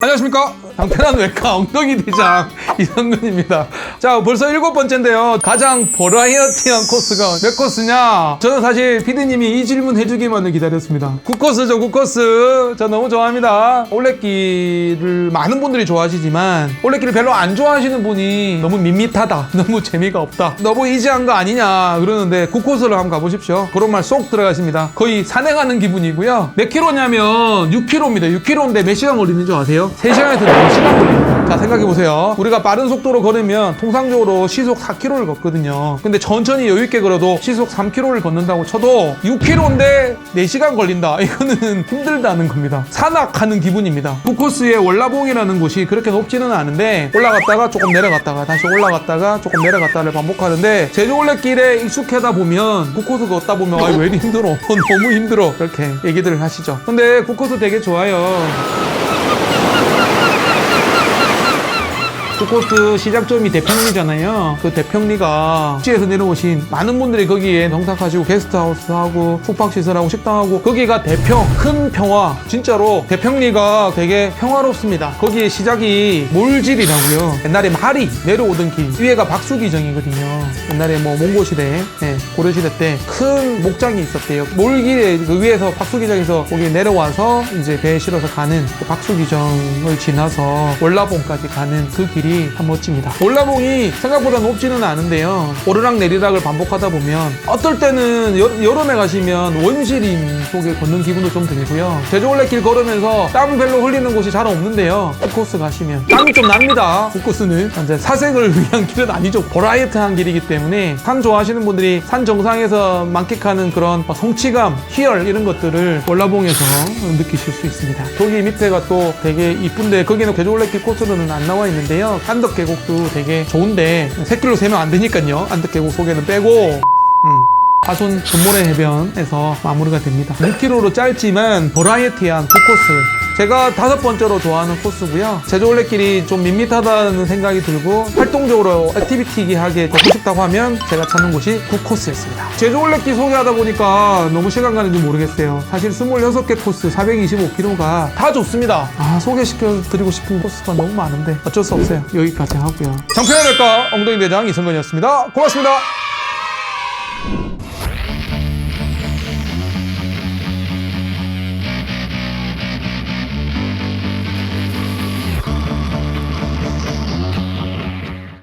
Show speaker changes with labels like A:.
A: 안녕하십니까? 당편한 외과 엉덩이 대장 이성근입니다. 자 벌써 일곱 번째인데요. 가장 버라이어티한 코스가 몇 코스냐? 저는 사실 피디님이 이 질문 해주기만을 기다렸습니다. 9코스죠 9코스. 저 너무 좋아합니다. 올레길을 많은 분들이 좋아하시지만 올레길을 별로 안 좋아하시는 분이 너무 밋밋하다 너무 재미가 없다 너무 이지한 거 아니냐 그러는데 9코스를 한번 가보십시오. 그런 말 쏙 들어가십니다. 거의 산행하는 기분이고요. 몇 킬로냐면 6킬로입니다. 6킬로인데 몇 시간 걸리는 줄 아세요? 3시간에서 4시간 걸립니다. 자 생각해보세요. 우리가 빠른 속도로 걸으면 통상적으로 시속 4킬로를 걷거든요. 근데 천천히 여유있게 걸어도 시속 3킬로를 걷는다고 쳐도 6킬로인데 4시간 걸린다. 이거는 힘들다는 겁니다. 산악하는 기분입니다. 북코스의 월라봉이라는 곳이 그렇게 높지는 않은데 올라갔다가 조금 내려갔다가 다시 올라갔다가 조금 내려갔다를 반복하는데 제주올레길에 익숙하다 보면 북코스 걷다 보면 아, 왜 이리 힘들어. 너무 힘들어. 그렇게 얘기들을 하시죠. 근데 북코스 되게 좋아요 북코스 시작점이 대평리잖아요. 그 대평리가 시에서 내려오신 많은 분들이 거기에 농탁하시고 게스트하우스하고 숙박시설하고 식당하고 거기가 대평 큰 평화 진짜로 대평리가 되게 평화롭습니다. 거기에 시작이 몰질이라고요. 옛날에 말이 내려오던 길 위에가 박수기정이거든요. 옛날에 뭐 몽고시대 네, 고려시대 때 큰 목장이 있었대요. 몰길에 그 위에서 박수기정에서 거기 내려와서 이제 배에 실어서 가는 그 박수기정을 지나서 월라봉까지 가는 그 길이 참 멋집니다. 월라봉이 생각보다 높지는 않은데요. 오르락 내리락을 반복하다 보면 어떨 때는 여, 여름에 가시면 원시림 속에 걷는 기분도 좀 들고요. 제주올레길 걸으면서 땀 별로 흘리는 곳이 잘 없는데요. 북코스 가시면 땀이 좀 납니다. 북코스는 이제 사색을 위한 길은 아니죠. 버라이어트한 길이기 때문에 산 좋아하시는 분들이 산 정상에서 만끽하는 그런 성취감, 희열 이런 것들을 월라봉에서 느끼실 수 있습니다. 거기 밑에가 또 되게 이쁜데 거기는 제주올레길 코스로는 안 나와 있는데요. 안덕 계곡도 되게 좋은데 새길로 세면 안 되니까요. 안덕 계곡 소개는 빼고 음. 하손 금모래 해변에서 마무리가 됩니다. 6km로 짧지만 버라이어티한 그 코스. 제가 다섯 번째로 좋아하는 코스고요. 제주올레길이 좀 밋밋하다는 생각이 들고 활동적으로 액티비티하게 걷고 싶다고 하면 제가 찾는 곳이 9코스였습니다. 제주올레길 소개하다 보니까 너무 시간 가는지 모르겠어요. 사실 26개 코스 425km가 다 좋습니다. 아 소개시켜 드리고 싶은 코스가 너무 많은데 어쩔 수 없어요. 여기까지 하고요. 장편의 될까 엉덩이 대장 이승건이었습니다. 고맙습니다.